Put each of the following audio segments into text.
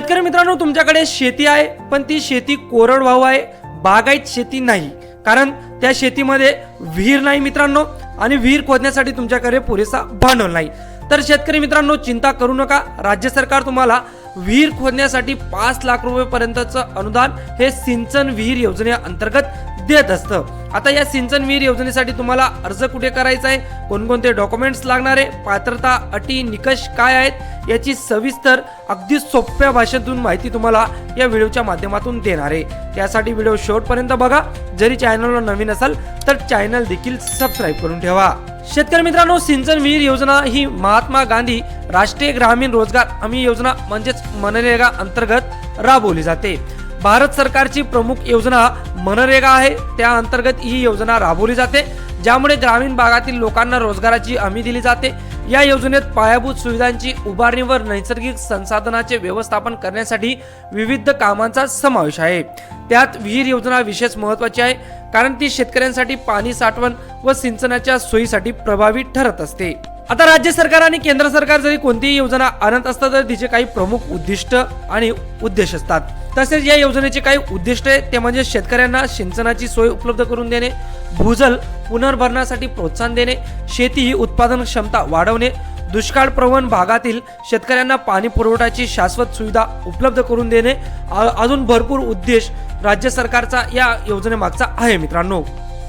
शेतकरी मित्रांनो तुमच्याकडे शेती आहे पण ती शेती कोरडवाहू आहे बागायत शेती नाही. कारण त्या शेतीमध्ये विहीर नाही मित्रांनो आणि विहीर खोदण्यासाठी तुमच्याकडे पुरेसा भांडवल नाही. तर शेतकरी मित्रांनो चिंता करू नका. राज्य सरकार तुम्हाला विहीर खोदण्यासाठी पाच लाख रुपयेपर्यंतचं अनुदान हे सिंचन विहीर योजनेअंतर्गत देत असतं. आता या सिंचन विहीर योजनेसाठी तुम्हाला अर्ज कुठे करायचा आहे? कोणकोणते डॉक्युमेंट्स लागणार आहे? पात्रता अटी निकष काय आहेत? याची सविस्तर अगदी सोप्या भाषेतून माहिती तुम्हाला या व्हिडिओच्या माध्यमातून देणार आहे. त्यासाठी व्हिडिओ शेवटपर्यंत बघा. जरी चॅनलला नवीन असाल तर चॅनल देखील सबस्क्राईब करून ठेवा. शेतकरी मित्रांनो सिंचन विहीर योजना ही महात्मा गांधी राष्ट्रीय ग्रामीण रोजगार हमी योजना म्हणजेच मनरेगा अंतर्गत राबवली जाते. भारत सरकारची प्रमुख योजना मनरेगा आहे. त्या अंतर्गत ही योजना राबवली जाते ज्यामुळे ग्रामीण भागातील लोकांना रोजगाराची हमी दिली जाते. या योजनेत पायाभूत सुविधांची उभारणीवर नैसर्गिक संसाधनाचे व्यवस्थापन करण्यासाठी विविध कामांचा समावेश आहे. त्यात विहीर योजना विशेष महत्वाची आहे कारण ती शेतकऱ्यांसाठी पाणी साठवण व सिंचनाच्या सोयीसाठी प्रभावी ठरत असते. आता राज्य सरकार आणि केंद्र सरकार जरी कोणतीही योजना आणत असतात तर तिचे काही प्रमुख उद्दिष्ट आणि उद्देश असतात. तसेच या योजनेचे काही उद्दिष्ट आहे ते म्हणजे शेतकऱ्यांना सिंचनाची सोय उपलब्ध करून देणे भूजल पुनर्भरणासाठी प्रोत्साहन देणे शेती ही उत्पादन क्षमता वाढवणे दुष्काळ प्रवण भागातील शेतकऱ्यांना पाणी पुरवठ्याची शाश्वत सुविधा उपलब्ध करून देणे अजून भरपूर उद्देश राज्य सरकारचा या योजनेमागचा आहे मित्रांनो.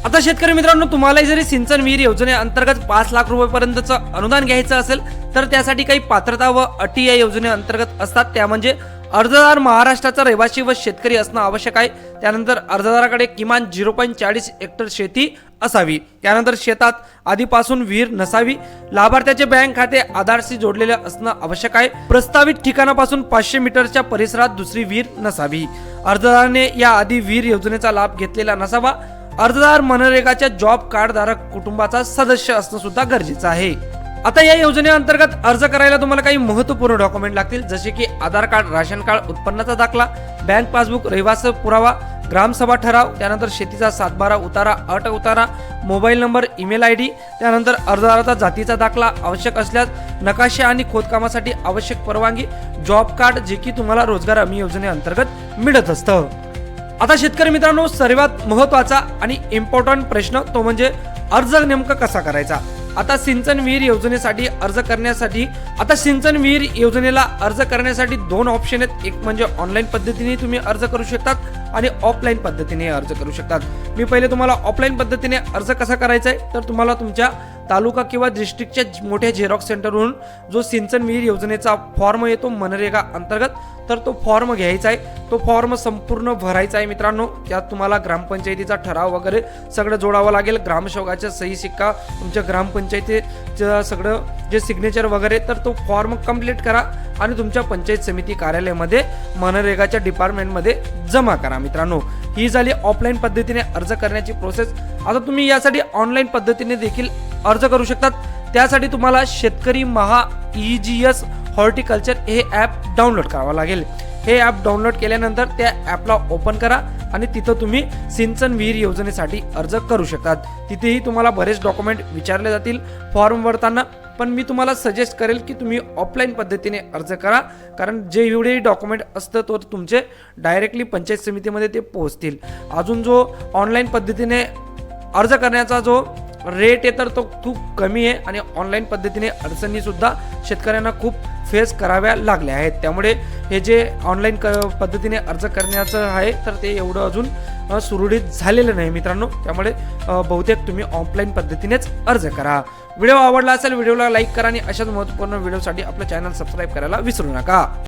आता शेतकरी मित्रांनो तुम्हाला जरी सिंचन विहीर योजनेअंतर्गत पाच लाख रुपयेपर्यंतचं अनुदान घ्यायचं असेल तर त्यासाठी काही पात्रता व अटी या योजनेअंतर्गत असतात. त्या म्हणजे अर्जदार महाराष्ट्राचा रहिवासी व शेतकरी असणं आवश्यक आहे. त्यानंतर अर्जदाराकडे किमान झिरो पॉईंट चाळीस हेक्टर शेती असावी. त्यानंतर शेतात आधीपासून विहीर नसावी. लाभार्थ्याचे बँक खाते आधारशी जोडलेले असणं आवश्यक आहे. प्रस्तावित ठिकाणापासून पाचशे मीटरच्या परिसरात दुसरी विहीर नसावी. अर्जदाराने या आधी विहीर योजनेचा लाभ घेतलेला नसावा. अर्जदार मनरेगाच्या जॉब कार्ड धारक कुटुंबाचा सदस्य असणं सुद्धा गरजेचं आहे. आता या योजनेअंतर्गत अर्ज करायला तुम्हाला काही महत्त्वपूर्ण डॉक्युमेंट लागतील जसे की आधार कार्ड राशन कार्ड उत्पन्नाचा दाखला बँक पासबुक रहिवास पुरावा ग्रामसभा ठराव त्यानंतर शेतीचा सातबारा उतारा अट उतारा mobile number email I D त्यानंतर अर्जदाराचा जातीचा दाखला आवश्यक असल्यास नकाशे आणि खोदकामासाठी आवश्यक परवानगी जॉब कार्ड जे की तुम्हाला रोजगार हमी योजनेअंतर्गत मिळत असतं. आता शेतकरी मित्रांनो सर्वात महत्त्वाचा आणि इम्पॉर्टंट प्रश्न तो म्हणजे अर्ज नेमका कसा करायचा? आता सिंचन विहीर योजनेसाठी अर्ज करण्यासाठी आता सिंचन विहीर योजनेला अर्ज करण्यासाठी दोन ऑप्शन आहेत. एक म्हणजे ऑनलाईन पद्धतीने तुम्ही अर्ज करू शकतात आणि ऑफलाईन पद्धतीने अर्ज करू शकतात. मी पहिले तुम्हाला ऑफलाईन पद्धतीने अर्ज कसा करायचा आहे तर तुम्हाला तुमच्या तालुका किंवा डिस्ट्रिक्टच्या मोठ्या झेरॉक्स सेंटरवरून जो सिंचन विहीर योजनेचा फॉर्म येतो मनरेगा अंतर्गत तर तो फॉर्म घ्यायचा आहे. तो फॉर्म संपूर्ण भरायचा आहे मित्रांनो. त्यात तुम्हाला ग्रामपंचायतीचा ठराव वगैरे सगळं जोडावं लागेल. ग्रामसेवकाच्या सही सिक्का तुमच्या ग्रामपंचायतीचं सगळं जे सिग्नेचर वगैरे तर तो फॉर्म कंप्लीट करा आणि तुमच्या पंचायत समिती कार्यालयामध्ये मनरेगाच्या डिपार्टमेंटमध्ये जमा करा मित्रांनो. ही झाली ऑफलाईन पद्धतीने अर्ज करण्याची प्रोसेस आता तुम्ही यासाठी ऑनलाईन पद्धतीने देखील अर्ज करू शकतात. त्यासाठी तुम्हाला शेतकरी Maha E G S horticulture हे ॲप डाउनलोड करावं लागेल. हे ॲप डाउनलोड केल्यानंतर त्या ॲपला ओपन करा आणि तिथं तुम्ही सिंचन विहीर योजनेसाठी अर्ज करू शकतात. तिथेही तुम्हाला बरेच डॉक्युमेंट विचारले जातील. फॉर्म भरताना पण मी तुम्हाला सजेस्ट करेल की तुम्ही ऑफलाईन पद्धतीने अर्ज करा. कारण जे एवढेही डॉक्युमेंट असतं तो तुमचे डायरेक्टली पंचायत समितीमध्ये ते पोहोचतील. अजून जो ऑनलाईन पद्धतीने अर्ज करण्याचा जो रेट आहे तर तो खूप कमी आहे आणि ऑनलाईन पद्धतीने अडचणीसुद्धा शेतकऱ्यांना खूप फेस कराव्या लागल्या आहेत. त्यामुळे हे जे ऑनलाईन क पद्धतीने अर्ज करण्याचं आहे तर ते एवढं अजून सुरळीत झालेलं नाही मित्रांनो. त्यामुळे बहुतेक तुम्ही ऑफलाईन पद्धतीनेच अर्ज करा. व्हिडिओ आवडला असेल व्हिडिओला लाईक करा आणि अशाच महत्त्वपूर्ण व्हिडिओसाठी आपलं चॅनल सबस्क्राईब करायला विसरू नका.